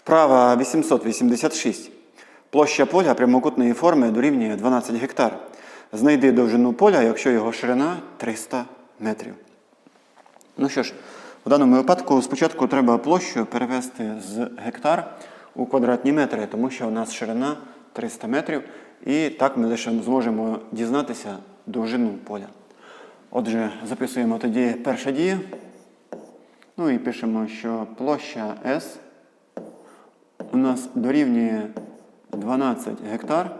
Вправа 886. Площа поля прямокутної форми дорівнює 12 гектар. Знайди довжину поля, якщо його ширина 300 метрів. Ну що ж, в даному випадку спочатку треба площу перевести з гектар у квадратні метри, тому що у нас ширина 300 метрів, і так ми лише зможемо дізнатися довжину поля. Отже, записуємо тоді перша дія. Ну і пишемо, що площа S у нас дорівнює 12 гектар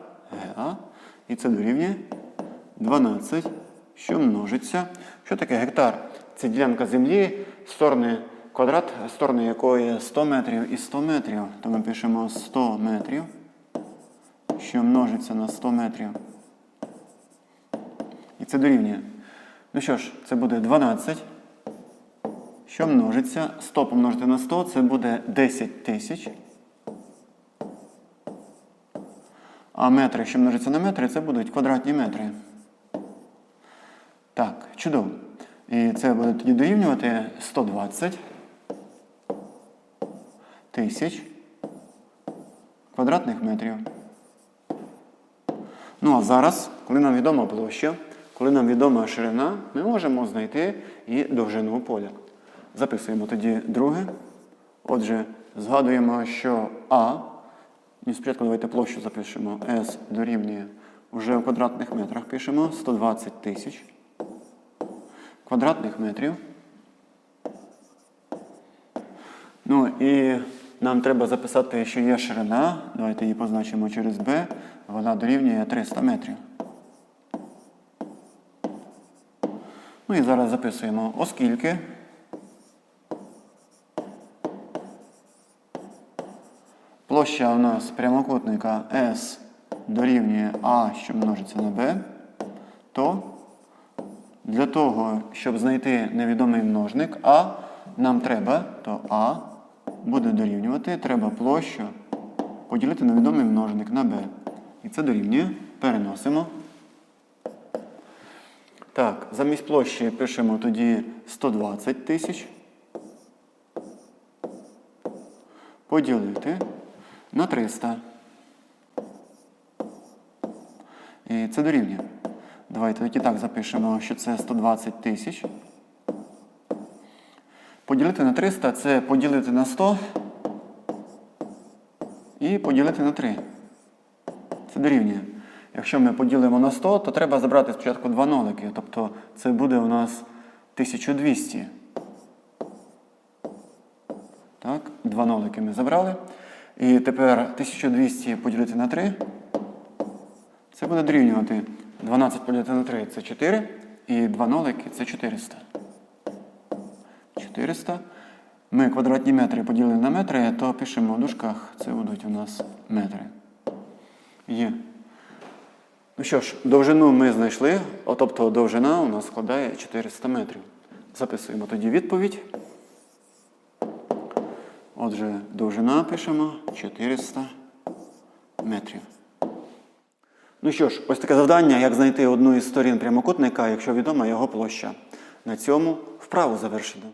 ГА, і це дорівнює 12, що множиться. Що таке гектар? Це ділянка землі, сторони квадрат, сторони якої 100 метрів і 100 метрів. То ми пишемо 100 метрів, що множиться на 100 метрів. І це дорівнює. Ну що ж, це буде 12. Що множиться? 100 помножити на 100 це буде 10 тисяч. А метри, що множиться на метри, це будуть квадратні метри. Так, чудово. І це буде тоді дорівнювати 120 тисяч квадратних метрів. Ну а зараз, коли нам відома площа, коли нам відома ширина, ми можемо знайти і довжину поля. Записуємо тоді друге. Отже, згадуємо, що А, і спочатку давайте площу запишемо, S дорівнює вже в квадратних метрах пишемо 120 тисяч квадратних метрів. Ну і нам треба записати, що є ширина. Давайте її позначимо через B. Вона дорівнює 300 метрів. Ну і зараз записуємо, оскільки площа у нас прямокутника S дорівнює А, що множиться на B, то для того, щоб знайти невідомий множник А, нам треба, то А буде дорівнювати, треба площу поділити на відомий множник на b. І це дорівнює. Переносимо. Так, замість площі пишемо тоді 120 тисяч. Поділити на 300. І це дорівнює. Давайте тоді так запишемо, що це 120 тисяч. Поділити на 300 це поділити на 100 і поділити на 3. Це дорівнює. Якщо ми поділимо на 100, то треба забрати спочатку два нолики. Тобто це буде у нас 1200. Так, два нолики ми забрали. І тепер 1200 поділити на 3. Це буде дорівнювати 12 поділити на 3 це 4. І 2 нолики це 400. 400. Ми квадратні метри поділили на метри, то пишемо в дужках, це будуть у нас метри. Є. Ну що ж, довжину ми знайшли, тобто довжина у нас складає 400 метрів. Записуємо тоді відповідь. Отже, довжина пишемо 400 метрів. Ну що ж, ось таке завдання, як знайти одну із сторін прямокутника, якщо відома його площа. На цьому вправу завершено.